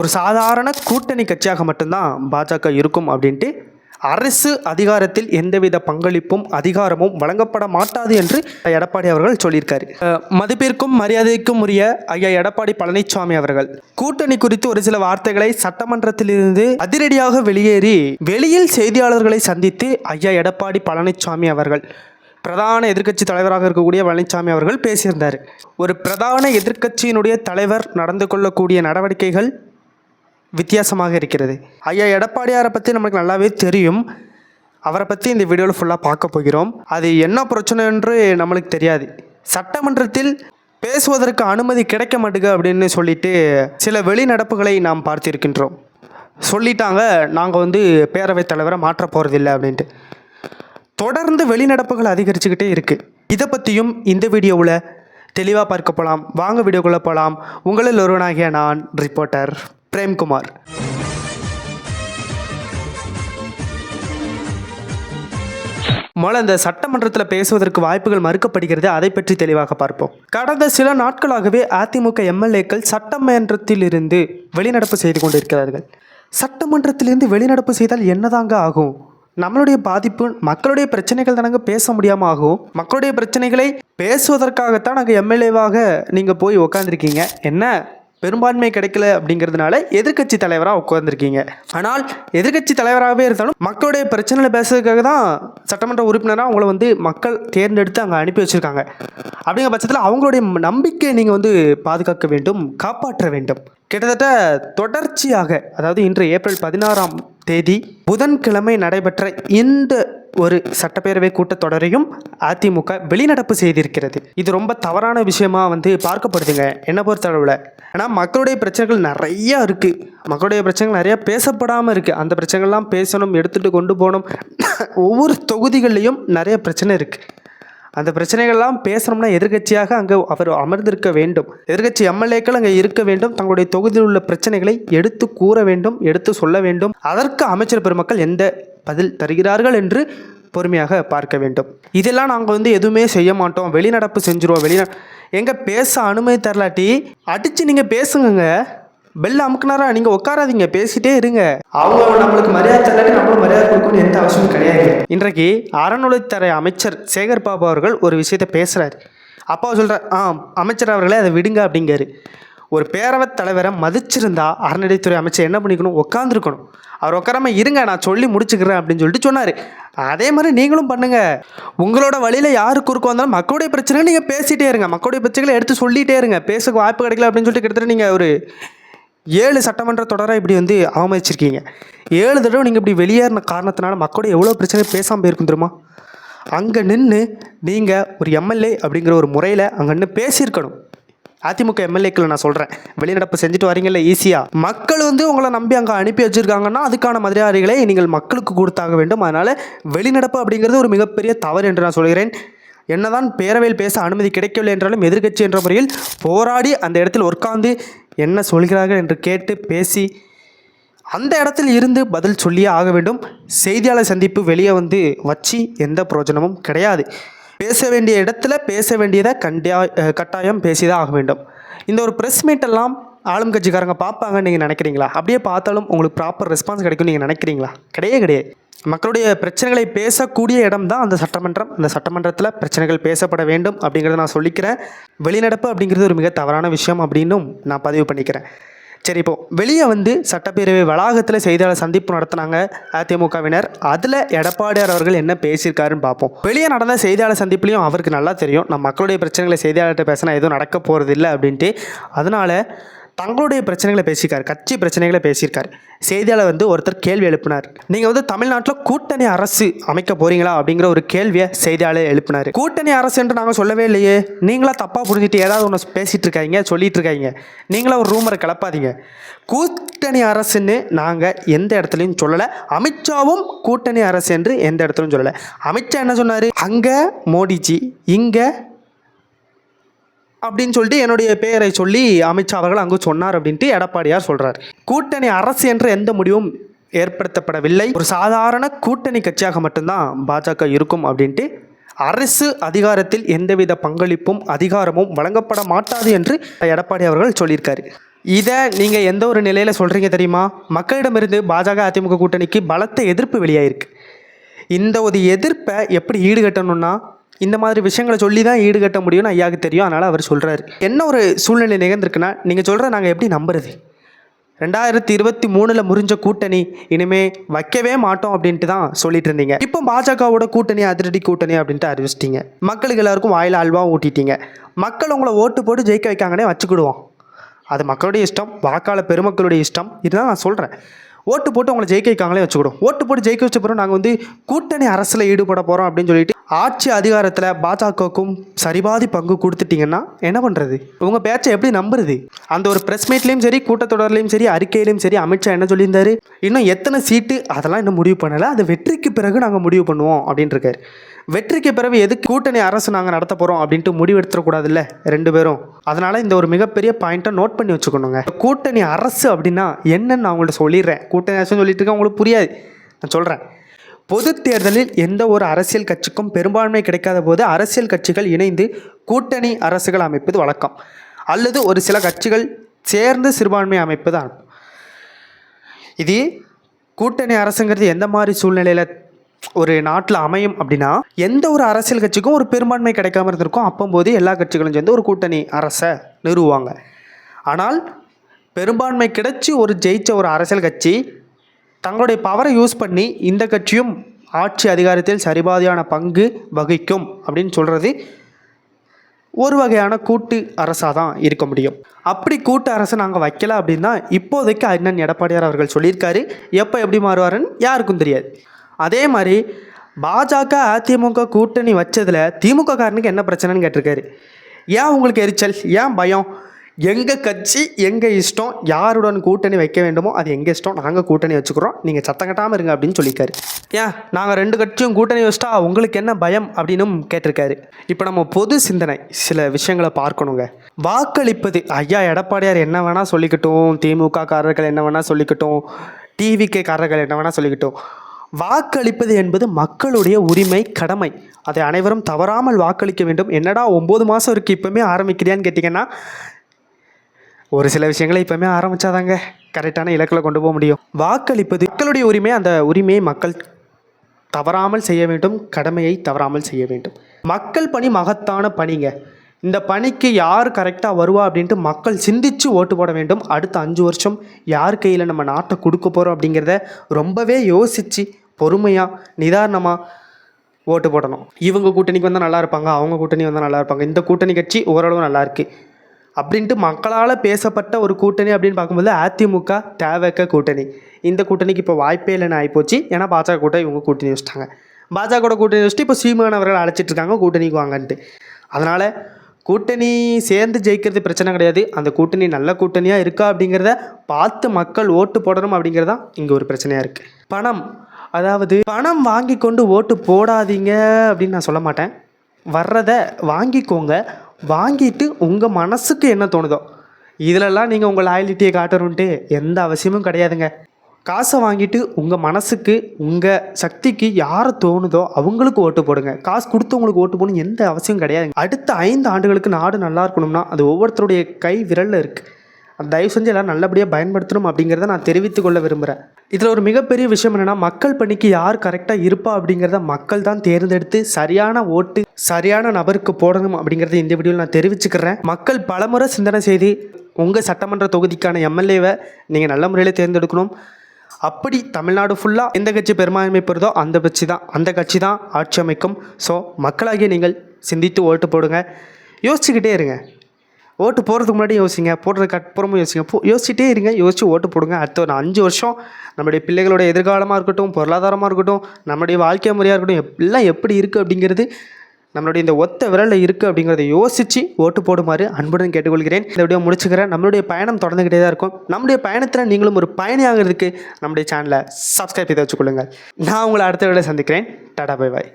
ஒரு சாதாரண கூட்டணி கட்சியாக மட்டும்தான் பாஜக இருக்கும் அப்படின்ட்டு அரசு அதிகாரத்தில் எந்தவித பங்களிப்பும் அதிகாரமும் வழங்கப்பட மாட்டாது என்று எடப்பாடி அவர்கள் சொல்லியிருக்காரு. மதிப்பிற்கும் மரியாதைக்கும் உரிய ஐயா எடப்பாடி பழனிசாமி அவர்கள். கூட்டணி குறித்து ஒரு சில வார்த்தைகளை சட்டமன்றத்திலிருந்து அதிரடியாக வெளியேறி வெளியில் செய்தியாளர்களை சந்தித்து ஐயா எடப்பாடி பழனிசாமி அவர்கள் பிரதான எதிர்க்கட்சி தலைவராக இருக்கக்கூடிய பழனிசாமி அவர்கள் பேசியிருந்தார். ஒரு பிரதான எதிர்க்கட்சியினுடைய தலைவர் நடந்து கொள்ளக்கூடிய நடவடிக்கைகள் வித்தியாசமாக இருக்கிறது. ஐயா எடப்பாடியாரை பற்றி நமக்கு நல்லாவே தெரியும். அவரை பற்றி இந்த வீடியோவில் ஃபுல்லாக பார்க்க போகிறோம். அது என்ன பிரச்சனை என்று நம்மளுக்கு தெரியாது. சட்டமன்றத்தில் பேசுவதற்கு அனுமதி கிடைக்க மாட்டேங்க அப்படின்னு சொல்லிட்டு சில வெளிநடப்புகளை நாம் பார்த்திருக்கின்றோம். சொல்லிட்டாங்க நாங்கள் வந்து பேரவைத் தலைவரை மாற்ற போகிறதில்ல அப்படின்ட்டு. தொடர்ந்து வெளிநடப்புகள் அதிகரிச்சுக்கிட்டே இருக்குது இதை பற்றியும் இந்த வீடியோவில் தெளிவாக பார்க்க போகலாம் வாங்க வீடியோக்குள்ளே போகலாம் உங்களில் ஒருவனாகிய நான் ரிப்போர்ட்டர் பிரேம்குமார். முதல்ல இந்த சட்டமன்றத்தில் பேசுவதற்கு வாய்ப்புகள் மறுக்கப்படுகிறது அதை பற்றி தெளிவாக பார்ப்போம். கடந்த சில நாட்களாகவே அதிமுக எம்எல்ஏக்கள் சட்டமன்றத்திலிருந்து வெளிநடப்பு செய்து கொண்டிருக்கிறார்கள். சட்டமன்றத்திலிருந்து வெளிநடப்பு செய்தால் என்னதாங்க ஆகும்? நம்மளுடைய பாதிப்பு மக்களுடைய பிரச்சனைகள் தானங்க பேச முடியாமல் ஆகும்? மக்களுடைய பிரச்சனைகளை பேசுவதற்காகத்தான் நாங்கள் எம்எல்ஏவாக நீங்கள் போய் உக்காந்துருக்கீங்க. என்ன? பெரும்பான்மை கிடைக்கல அப்படிங்கிறதுனால எதிர்க்கட்சி தலைவராக உட்காந்துருக்கீங்க ஆனால் எதிர்க்கட்சி தலைவராகவே இருந்தாலும் மக்களுடைய பிரச்சனைகளை பேசுறதுக்காக தான் சட்டமன்ற உறுப்பினராக அவங்கள வந்து மக்கள் தேர்ந்தெடுத்து அங்கே அனுப்பி வச்சுருக்காங்க. அப்படிங்கிற பட்சத்தில் அவங்களுடைய நம்பிக்கையை நீங்கள் வந்து பாதுகாக்க வேண்டும் காப்பாற்ற வேண்டும். கிட்டத்தட்ட தொடர்ச்சியாக அதாவது இன்று ஏப்ரல் பதினாறாம் தேதி புதன்கிழமை நடைபெற்ற இந்த ஒரு சட்டப்பேரவை கூட்டத்தொடரையும் அதிமுக வெளிநடப்பு செய்திருக்கிறது. இது ரொம்ப தவறான விஷயமா வந்து பார்க்கப்படுதுங்க. என்னை பொறுத்தளவில். ஏன்னா மக்களுடைய பிரச்சனைகள் நிறையா இருக்குது மக்களுடைய பிரச்சனைகள் நிறையா பேசப்படாமல் இருக்குது அந்த பிரச்சனைகள்லாம் பேசணும் எடுத்துகிட்டு கொண்டு போகணும். ஒவ்வொரு தொகுதிகள்லையும் நிறைய பிரச்சனை இருக்குது அந்த பிரச்சனைகள்லாம் பேசணும்னா எதிர்க்கட்சியாக அங்கே அவர் அமர்ந்திருக்க வேண்டும். எதிர்க்கட்சி எம்எல்ஏக்கள் அங்கே இருக்க வேண்டும். தங்களுடைய தொகுதியில் உள்ள பிரச்சனைகளை எடுத்து கூற வேண்டும் எடுத்து சொல்ல வேண்டும். அதற்கு அமைச்சர் பெருமக்கள் எந்த பதில் தருகிறார்கள் என்று பொறுமையாக பார்க்க வேண்டும். இதெல்லாம் நாங்கள் வந்து எதுவுமே செய்ய மாட்டோம். வெளிநடப்பு செஞ்சுருவோம். வெளிந எங்கே பேச அனுமதி தரலாட்டி அடித்து நீங்கள் பேசுங்க பெல் அமுக்குனாரா? நீங்கள் உட்காராதீங்க. பேசிட்டே இருங்க. அவங்க நம்மளுக்கு மரியாதை தரலாட்டி நம்மளும் மரியாதை கொடுக்கணும்னு எந்த அவசியமும் கிடையாது. இன்றைக்கு அறநிலைத்துறை அமைச்சர் சேகர் பாபு அவர்கள் ஒரு விஷயத்தை பேசுகிறார் அப்பா சொல்கிறார் ஆ அமைச்சர் அவர்களே அதை விடுங்க அப்படிங்காரு ஒரு பேரவைத் தலைவரை மதிச்சிருந்தா அறநிலைத்துறை அமைச்சர் என்ன பண்ணிக்கணும்? உட்காந்துருக்கணும் அவர் உட்காராம இருங்க நான் சொல்லி முடிச்சுக்கிறேன் அப்படின்னு சொல்லிட்டு சொன்னார். அதே மாதிரி நீங்களும் பண்ணுங்க. உங்களோட வழியில் யாரு குறுக்க வந்தாலும் மக்களுடைய பிரச்சனை நீங்கள் பேசிகிட்டே இருங்க. மக்களுடைய பிரச்சனைகளை எடுத்து சொல்லிகிட்டே இருங்க. பேச வாய்ப்பு கிடைக்கல அப்படின்னு சொல்லிட்டு கிட்டத்தட்ட நீங்கள் ஒரு ஏழு சட்டமன்ற தொடராக இப்படி வந்து அவமதிச்சிருக்கீங்க. ஏழு தடவை நீங்கள் இப்படி வெளியேறின காரணத்தினால மக்களோட எவ்வளோ பிரச்சனை பேசாமல் போயிருக்கும் தெரியுமா? அங்கே நின்று நீங்கள் ஒரு எம்எல்ஏ அப்படிங்கிற ஒரு முறையில் அங்கே நின்று பேசியிருக்கணும். அதிமுக எம்எல்ஏக்களை நான் சொல்கிறேன் வெளிநடப்பு செஞ்சுட்டு வரீங்கல்ல ஈஸியாக மக்கள் வந்து உங்களை நம்பி அங்கே அனுப்பி வச்சுருக்காங்கன்னா அதுக்கான மரியாதைகளை நீங்கள் மக்களுக்கு கொடுத்தாக வேண்டும். அதனால் வெளிநடப்பு அப்படிங்கிறது ஒரு மிகப்பெரிய தவறு என்று நான் சொல்கிறேன். என்னதான் பேரவையில் பேச அனுமதி கிடைக்கவில்லை என்றாலும் எதிர்க்கட்சி என்ற முறையில் போராடி அந்த இடத்தில் உட்கார்ந்து என்ன சொல்கிறார்கள் என்று கேட்டு பேசி அந்த இடத்தில் இருந்து பதில் சொல்லியே ஆக வேண்டும். செய்தியாளர் சந்திப்பு வெளியே வந்து வச்சு எந்த பிரயோஜனமும் கிடையாது. பேச வேண்டிய இடத்துல பேச வேண்டியதை கண்டியா கட்டாயம் பேசிதான் ஆக வேண்டும். இந்த ஒரு ப்ரெஸ் மீட் எல்லாம் ஆளும் கட்சிக்காரங்க பார்ப்பாங்கன்னு நீங்கள் நினைக்கிறீங்களா? அப்படியே பார்த்தாலும் உங்களுக்கு ப்ராப்பர் ரெஸ்பான்ஸ் கிடைக்கும்னு நீங்கள் நினைக்கிறீங்களா? கிடையே கிடையாது. மக்களுடைய பிரச்சனைகளை பேசக்கூடிய இடம் தான் அந்த சட்டமன்றம். அந்த சட்டமன்றத்தில் பிரச்சனைகள் பேசப்பட வேண்டும் அப்படிங்கிறத நான் சொல்லிக்கிறேன். வெளிநடப்பு அப்படிங்கிறது ஒரு மிக தவறான விஷயம் அப்படின்னும் நான் பதிவு பண்ணிக்கிறேன். சரி இப்போ வெளியே வந்து சட்டப்பேரவை வளாகத்தில் செய்தியாளர் சந்திப்பு நடத்தினாங்க அதிமுகவினர். அதில் எடப்பாடியார் அவர்கள் என்ன பேசியிருக்காருன்னு பார்ப்போம் வெளியே நடந்த செய்தியாளர் சந்திப்புலையும் அவருக்கு நல்லா தெரியும். நம்ம மக்களுடைய பிரச்சனைகளை செய்தியாளர்கிட்ட பேசினா எதுவும் நடக்க போகிறது இல்லை அப்படின்ட்டு. அதனால் தங்களுடைய பிரச்சனைகளை பேசியிருக்காரு கட்சி பிரச்சனைகளை பேசியிருக்கார். செய்தியாளர் வந்து ஒருத்தர் கேள்வி எழுப்பினார். நீங்கள் வந்து தமிழ்நாட்டில் கூட்டணி அரசு அமைக்க போறீங்களா அப்படிங்கிற ஒரு கேள்வியை செய்தியாளர் எழுப்பினார். கூட்டணி அரசு என்று நாங்கள் சொல்லவே இல்லையே. நீங்களா தப்பாக புரிஞ்சுட்டு ஏதாவது ஒன்று பேசிகிட்டு இருக்காங்க சொல்லிட்டு இருக்காங்க நீங்களா ஒரு ரூமரை கிளப்பாதீங்க. கூட்டணி அரசுன்னு நாங்கள் எந்த இடத்துலையும் சொல்லலை. அமித்ஷாவும் கூட்டணி அரசு என்று எந்த இடத்துலையும் சொல்லலை. அமித்ஷா என்ன சொன்னார்? அங்கே மோடிஜி இங்கே அப்படின்னு சொல்லிட்டு என்னுடைய பெயரை சொல்லி அமித்ஷா அவர்கள் அங்கு சொன்னார் அப்படின்ட்டு எடப்பாடியார் சொல்கிறார் கூட்டணி அரசு என்ற எந்த முடிவும் ஏற்படுத்தப்படவில்லை. ஒரு சாதாரண கூட்டணி கட்சியாக மட்டும்தான் பாஜக இருக்கும் அப்படின்ட்டு அரசு அதிகாரத்தில் எந்தவித பங்களிப்பும் அதிகாரமும் வழங்கப்பட மாட்டாது என்று எடப்பாடி அவர்கள் சொல்லியிருக்காரு. இதை நீங்கள் எந்த ஒரு நிலையில் சொல்கிறீங்க தெரியுமா? மக்களிடமிருந்து பாஜக அதிமுக கூட்டணிக்கு பலத்த எதிர்ப்பு வெளியாயிருக்கு. இந்த ஒரு எதிர்ப்பை எப்படி ஈடுகட்டணும்னா இந்த மாதிரி விஷயங்களை சொல்லி தான் ஈடுகட்ட முடியும்னு ஐயாவுக்கு தெரியும். அதனால் அவர் சொல்கிறாரு என்ன ஒரு சூழ்நிலை நிகழ்ந்திருக்குன்னா நீங்கள் சொல்கிற நாங்கள் எப்படி நம்புறது? ரெண்டாயிரத்தி இருபத்தி மூணில் முறிஞ்ச கூட்டணி இனிமே வைக்கவே மாட்டோம் அப்படின்ட்டு தான் சொல்லிட்டு இருந்தீங்க. இப்போ பாஜகவோட கூட்டணி அதிரடி கூட்டணி அப்படின்ட்டு அறிவிச்சிட்டிங்க. மக்களுக்கு எல்லாருக்கும் வாயில் அல்வா ஊட்டிட்டீங்க. மக்கள் உங்களை ஓட்டு போட்டு ஜெயிக்க வைக்காங்கன்னே வச்சுக்கிடுவோம். அது மக்களுடைய இஷ்டம் வாக்காளர் பெருமக்களுடைய இஷ்டம். இதுதான் நான் சொல்கிறேன் ஓட்டு போட்டு உங்களை ஜெயிக்க வைக்காங்களே வச்சுக்கிடும். ஓட்டு போட்டு ஜெயிக்க வச்ச பிறகு நாங்கள் வந்து கூட்டணி அரசில் ஈடுபட போகிறோம் அப்படின்னு சொல்லிட்டு ஆட்சி அதிகாரத்தில் பாஜகவுக்கும் சரிபாதி பங்கு கொடுத்துட்டீங்கன்னா என்ன பண்ணுறது உங்கள் பேச்சை எப்படி நம்புறது? அந்த ஒரு ப்ரெஸ் மீட்லேயும் சரி கூட்டத்தொடர்லையும் சரி அறிக்கையிலையும் சரி அமித்ஷா என்ன சொல்லியிருந்தாரு? இன்னும் எத்தனை சீட்டு அதெல்லாம் இன்னும் முடிவு பண்ணலை. அது வெற்றிக்கு பிறகு நாங்கள் முடிவு பண்ணுவோம் அப்படின்ட்டு இருக்காரு. வெற்றிக்கு பிறகு எதுக்கு கூட்டணி அரசு நாங்கள் நடத்த போகிறோம் அப்படின்ட்டு முடிவெடுத்துடக்கூடாதுல்ல? ரெண்டு பேரும். அதனால் இந்த ஒரு மிகப்பெரிய பாயிண்ட்டை நோட் பண்ணி வச்சுக்கணுங்க. கூட்டணி அரசு அப்படின்னா என்னன்னு நான் உங்கள்ட்ட சொல்லிடுறேன். கூட்டணி அரசுன்னு சொல்லிட்டு இருக்கேன் உங்களுக்கு புரியாது. நான் சொல்கிறேன் பொது தேர்தலில் எந்த ஒரு அரசியல் கட்சிக்கும் பெரும்பான்மை கிடைக்காத போது அரசியல் கட்சிகள் இணைந்து கூட்டணி அரசுகள் அமைப்பது வழக்கம். அல்லது ஒரு சில கட்சிகள் சேர்ந்து சிறுபான்மை அமைப்பது தான். இது கூட்டணி அரசுங்கிறது எந்த மாதிரி சூழ்நிலையில் ஒரு நாட்டில் அமையும் அப்படின்னா எந்த ஒரு அரசியல் கட்சிக்கும் ஒரு பெரும்பான்மை கிடைக்காம இருந்திருக்கும். அப்போம்போது எல்லா கட்சிகளும் சேர்ந்து ஒரு கூட்டணி அரசை நிறுவுவாங்க. ஆனால் பெரும்பான்மை கிடைச்சி ஒரு ஜெயித்த ஒரு அரசியல் கட்சி தங்களுடைய பவரை யூஸ் பண்ணி இந்த கட்சியும் ஆட்சி அதிகாரத்தில் சரிபாதியான பங்கு வகிக்கும் அப்படின்னு சொல்கிறது ஒரு வகையான கூட்டு அரசாக தான் இருக்க முடியும். அப்படி கூட்டு அரசை நாங்கள் வைக்கல அப்படின்னா இப்போதைக்கு அண்ணன் எடப்பாடியார் அவர்கள் சொல்லியிருக்காரு. எப்போ எப்படி மாறுவாருன்னு யாருக்கும் தெரியாது. அதே மாதிரி பாஜக அதிமுக கூட்டணி வச்சதில் திமுக காரனுக்கு என்ன பிரச்சனைன்னு கேட்டிருக்காரு. ஏன் உங்களுக்கு எரிச்சல்? ஏன் பயம்? எங்கள் கட்சி எங்கள் இஷ்டம்? யாருடன் கூட்டணி வைக்க வேண்டுமோ அது எங்கள் இஷ்டம்? நாங்கள் கூட்டணி வச்சுக்கிறோம். நீங்கள் சத்தம் கட்டாமல் இருங்க அப்படின்னு சொல்லியிருக்காரு. ஏன்? நாங்கள் ரெண்டு கட்சியும் கூட்டணி வச்சுட்டா உங்களுக்கு என்ன பயம் அப்படின்னும் கேட்டிருக்காரு. இப்போ நம்ம பொது சிந்தனை சில விஷயங்களை பார்க்கணுங்க. வாக்களிப்பது ஐயா எடப்பாடியார் என்ன வேணால் சொல்லிக்கட்டும் திமுக காரர்கள் என்ன வேணால் சொல்லிக்கிட்டோம் டிவிகே காரர்கள் என்ன வேணால் சொல்லிக்கட்டும். வாக்களிப்பது என்பது மக்களுடைய உரிமை கடமை. அதை அனைவரும் தவறாமல் வாக்களிக்க வேண்டும். என்னடா ஒம்பது மாதம் இருக்குது இப்போவுமே ஆரம்பிக்கிறியான்னு கேட்டிங்கன்னா ஒரு சில விஷயங்களை இப்போவுமே ஆரம்பித்தாதாங்க கரெக்டான இலக்கில் கொண்டு போக முடியும். வாக்களிப்பது மக்களுடைய உரிமை. அந்த உரிமையை மக்கள் தவறாமல் செய்ய வேண்டும். கடமையை தவறாமல் செய்ய வேண்டும். மக்கள் பணி மகத்தான பணிங்க. இந்த பணிக்கு யார் கரெக்டாக வருவா அப்படின்ட்டு மக்கள் சிந்திச்சு ஓட்டு போட வேண்டும். அடுத்த அஞ்சு வருஷம் யார் கையில் நம்ம நாட்டை கொடுக்க போகிறோம் அப்படிங்கிறத ரொம்பவே யோசித்து பொறுமையாக நிதானமாக ஓட்டு போடணும். இவங்க கூட்டணிக்கு வந்தால் நல்லா இருப்பாங்க அவங்க கூட்டணி வந்தால் நல்லா இருப்பாங்க. இந்த கூட்டணி கட்சி ஓரளவு நல்லா இருக்குது அப்படின்ட்டு மக்களால் பேசப்பட்ட ஒரு கூட்டணி அப்படின்னு பார்க்கும்போது அதிமுக தேவக்க கூட்டணி. இந்த கூட்டணிக்கு இப்போ வாய்ப்பே இல்லைன்னு ஆகிப்போச்சு ஏன்னா பாஜக கூட்டம் இவங்க கூட்டணி வச்சுட்டாங்க. பாஜக கூட்டணி வச்சுட்டு இப்போ சீமானவர்கள் அழைச்சிட்டு இருக்காங்க கூட்டணிக்கு வாங்கன்ட்டு. அதனால் கூட்டணி சேர்ந்து ஜெயிக்கிறது பிரச்சனை கிடையாது. அந்த கூட்டணி நல்ல கூட்டணியாக இருக்கா அப்படிங்கிறத பார்த்து மக்கள் ஓட்டு போடணும் அப்படிங்கிறது தான் இங்கே ஒரு பிரச்சனையாக இருக்குது பணம் அதாவது பணம் வாங்கி கொண்டு ஓட்டு போடாதீங்க அப்படின்னு நான் சொல்ல மாட்டேன். வர்றதை வாங்கிக்கோங்க. வாங்கிட்டு உங்கள் மனசுக்கு என்ன தோணுதோ. இதிலெல்லாம் நீங்கள் உங்கள் லாயலிட்டியை காட்டணுன்ட்டு எந்த அவசியமும் கிடையாதுங்க. காசை வாங்கிட்டு உங்கள் மனசுக்கு உங்கள் சக்திக்கு யாரை தோணுதோ அவங்களுக்கு ஓட்டு போடுங்க. காசு கொடுத்தவங்களுக்கு ஓட்டு போடணும் எந்த அவசியம் கிடையாது. அடுத்த ஐந்து ஆண்டுகளுக்கு நாடு நல்லா இருக்கணும்னா அது ஒவ்வொருத்தருடைய கை விரலில் இருக்குது அந்த தயவு செஞ்சு எல்லாம் நல்லபடியாக பயன்படுத்தணும் அப்படிங்கிறத நான் தெரிவித்து கொள்ள விரும்புகிறேன் இதில் ஒரு மிகப்பெரிய விஷயம் என்னென்னா மக்கள் பணிக்கு யார் கரெக்டாக இருப்பா அப்படிங்கிறத மக்கள் தான் தேர்ந்தெடுத்து சரியான ஓட்டு சரியான நபருக்கு போடணும் அப்படிங்கிறத இந்த வீடியோவில் நான் தெரிவிச்சுக்கிறேன். மக்கள் பலமுறை சிந்தனை செய்து உங்கள் சட்டமன்ற தொகுதிக்கான எம்எல்ஏவை நீங்கள் நல்ல முறையில் தேர்ந்தெடுக்கணும். அப்படி தமிழ்நாடு ஃபுல்லாக எந்த கட்சி பெரும்பான்மை பெறுதோ அந்த கட்சி தான். அந்த கட்சி தான் ஆட்சி அமைக்கும். ஸோ மக்களாகிய நீங்கள் சிந்தித்து ஓட்டு போடுங்க. யோசிச்சுக்கிட்டே இருங்க. ஓட்டு போகிறதுக்கு முன்னாடி யோசிங்க. போடுறதுக்கு அப்புறமும் யோசிங்க. போ யோசிச்சுட்டே இருங்க. யோசிச்சு ஓட்டு போடுங்க. அடுத்த ஒரு அஞ்சு வருஷம் நம்முடைய பிள்ளைகளோட எதிர்காலமாக இருக்கட்டும் பொருளாதாரமாக இருக்கட்டும் நம்முடைய வாழ்க்கை முறையாக இருக்கட்டும் எல்லாம் எப்படி இருக்குது அப்படிங்கிறது நம்மளுடைய இந்த ஒத்த விரலில் இருக்குது அப்படிங்கிறத யோசித்து ஓட்டு போடுமாறு அன்புடன் கேட்டுக்கொள்கிறேன். இந்த வீடியோ முடிச்சுக்கிறேன். நம்மளுடைய பயணம் தொடர்ந்துக்கிட்டே தான் இருக்கும். நம்முடைய பயணத்தில் நீங்களும் ஒரு பயணியாகிறதுக்கு நம்முடைய சேனலை சப்ஸ்கிரைப் செய்து வச்சுக்கொள்ளுங்கள். நான் உங்களை அடுத்த வீடியோ சந்திக்கிறேன். Tata bye bye